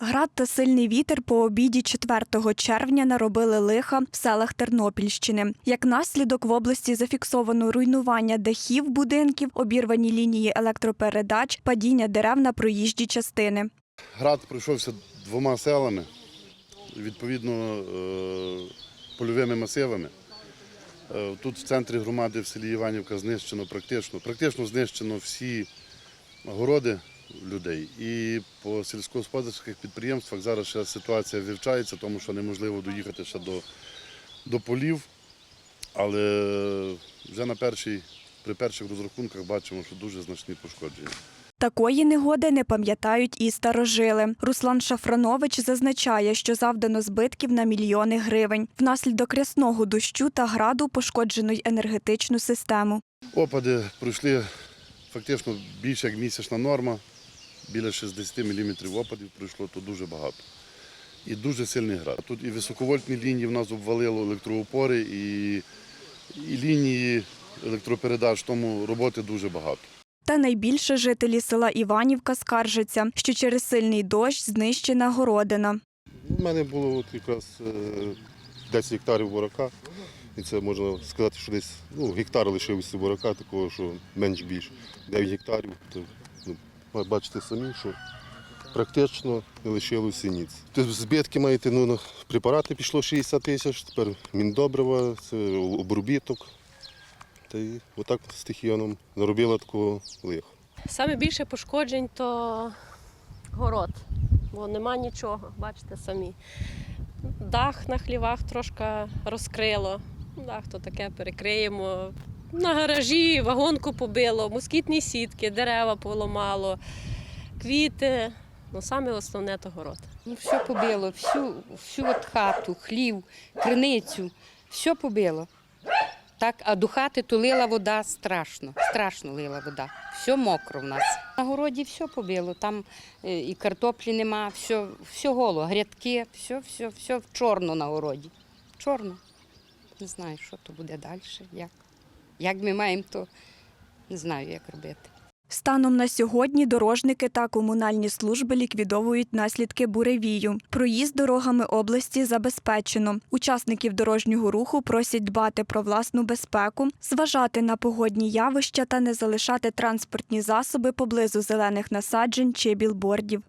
Град та сильний вітер по обіді 4 червня наробили лиха в селах Тернопільщини. Як наслідок в області зафіксовано руйнування дахів будинків, обірвані лінії електропередач, падіння дерев на проїжджі частини. Град пройшовся двома селами, відповідно е, польовими масивами. Е, Тут в центрі громади в селі Іванівка знищено практично, практично знищено всі городи людей. І по сільськогосподарських підприємствах зараз ще ситуація вивчається, тому що неможливо доїхати ще до, до полів. Але вже на першій, при перших розрахунках бачимо, що дуже значні пошкодження. Такої негоди не пам'ятають і старожили. Руслан Шафранович зазначає, що завдано збитків на мільйони гривень. Внаслідок рясного дощу та граду пошкоджено й енергетичну систему. Опади пройшли фактично більше як місячна норма. Біля 60 мм опадів пройшло, то дуже багато. І дуже сильний град. Тут і високовольтні лінії в нас обвалило електроопори, і, і лінії електропередач, тому роботи дуже багато. Та найбільше жителі села Іванівка скаржаться, що через сильний дощ знищена городина. У мене було от якраз е, 10 гектарів бурака. І це можна сказати, що десь ну, гектар лишився бурака, такого, що менш більш 9 гектарів. Ви бачите самі, що практично не лишилося синіць. Тобто збитки маєте, ну, препарати пішло 60 тисяч, тепер міндобрива, обробіток. Та й отак стихія нам наробила такого лиха. Саме більше пошкоджень то город, бо нема нічого, бачите самі. Дах на хлівах трошки розкрило. Дах то таке перекриємо. На гаражі вагонку побило, москітні сітки, дерева поламало, квіти. Ну, саме основне то город. Ну, все побило, всю, всю от хату, хлів, криницю, все побило. Так, а до хати то лила вода страшно, страшно лила вода. Все мокро в нас. На городі все побило, там е, і картоплі нема, все, все голо, грядки, все, все, все в чорно на городі. Чорно. Не знаю, що то буде далі, як. Як ми маємо, то не знаю, як робити. Станом на сьогодні дорожники та комунальні служби ліквідовують наслідки буревію. Проїзд дорогами області забезпечено. Учасників дорожнього руху просять дбати про власну безпеку, зважати на погодні явища та не залишати транспортні засоби поблизу зелених насаджень чи білбордів.